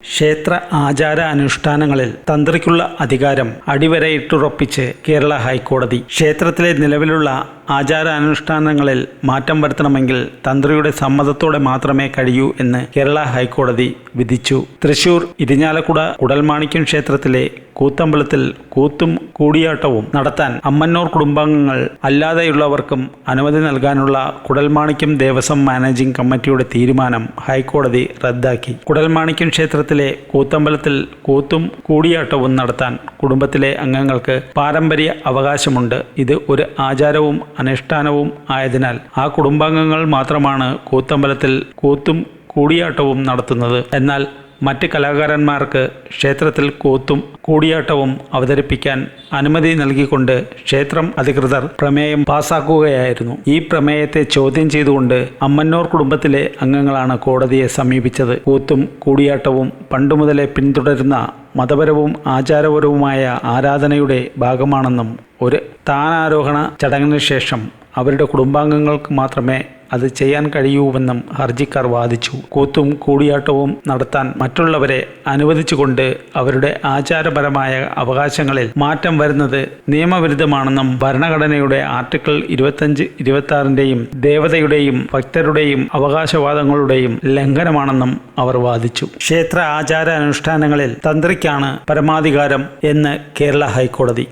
ക്ഷേത്ര ആചാര അനുഷ്ഠാനങ്ങളിൽ തന്ത്രിക്കുള്ള അധികാരം അടിവരയിട്ടുറപ്പിച്ച് കേരള ഹൈക്കോടതി ക്ഷേത്രത്തിലെ നിലവിലുള്ള ആചാരാനുഷ്ഠാനങ്ങളിൽ മാറ്റം വരുത്തണമെങ്കിൽ തന്ത്രിയുടെ സമ്മതത്തോടെ മാത്രമേ കഴിയൂ എന്ന് കേരള ഹൈക്കോടതി വിധിച്ചു. തൃശൂർ ഇരിഞ്ഞാലക്കുട കുടൽമാണിക്യം ക്ഷേത്രത്തിലെ കൂത്തമ്പലത്തിൽ കൂത്തും കൂടിയാട്ടവും നടത്താൻ അമ്മന്നൂർ കുടുംബാംഗങ്ങൾ അല്ലാതെയുള്ളവർക്കും അനുമതി നൽകാനുള്ള കുടൽമാണിക്യം ദേവസ്വം മാനേജിംഗ് കമ്മിറ്റിയുടെ തീരുമാനം ഹൈക്കോടതി റദ്ദാക്കി. കുടൽമാണിക്യം ക്ഷേത്രത്തിലെ കൂത്തമ്പലത്തിൽ കൂത്തും കൂടിയാട്ടവും നടത്താൻ കുടുംബത്തിലെ അംഗങ്ങൾക്ക് പാരമ്പര്യ അവകാശമുണ്ട്. ഇത് ഒരു ആചാരവും അനുഷ്ഠാനവും ആയതിനാൽ ആ കുടുംബാംഗങ്ങൾ മാത്രമാണ് കൂത്തമ്പലത്തിൽ കൂത്തും കൂടിയാട്ടവും നടത്തുന്നത്. എന്നാൽ മറ്റ് കലാകാരന്മാർക്ക് ക്ഷേത്രത്തിൽ കൂത്തും കൂടിയാട്ടവും അവതരിപ്പിക്കാൻ അനുമതി നൽകിക്കൊണ്ട് ക്ഷേത്രം അധികൃതർ പ്രമേയം പാസാക്കുകയായിരുന്നു. ഈ പ്രമേയത്തെ ചോദ്യം ചെയ്തുകൊണ്ട് അമ്മന്നൂർ കുടുംബത്തിലെ അംഗങ്ങളാണ് കോടതിയെ സമീപിച്ചത്. കൂത്തും കൂടിയാട്ടവും പണ്ടുമുതലേ പിന്തുടരുന്ന മതപരവും ആചാരപരവുമായ ആരാധനയുടെ ഭാഗമാണെന്നും ഒരു താനാരോഹണ ചടങ്ങിന് ശേഷം അവരുടെ കുടുംബാംഗങ്ങൾക്ക് മാത്രമേ അത് ചെയ്യാൻ കഴിയൂവെന്നും ഹർജിക്കാർ വാദിച്ചു. കൂത്തും കൂടിയാട്ടവും നടത്താൻ മറ്റുള്ളവരെ അനുവദിച്ചുകൊണ്ട് അവരുടെ ആചാരപരമായ അവകാശങ്ങളിൽ മാറ്റം വരുന്നത് നിയമവിരുദ്ധമാണെന്നും ഭരണഘടനയുടെ ആർട്ടിക്കിൾ ഇരുപത്തഞ്ച് ഇരുപത്തി ആറിന്റെയും ദേവതയുടെയും ഭക്തരുടെയും അവകാശവാദങ്ങളുടെയും ലംഘനമാണെന്നും അവർ വാദിച്ചു. ക്ഷേത്ര ആചാര അനുഷ്ഠാനങ്ങളിൽ തന്ത്രിക്കാണ് പരമാധികാരം എന്ന് കേരള ഹൈക്കോടതി.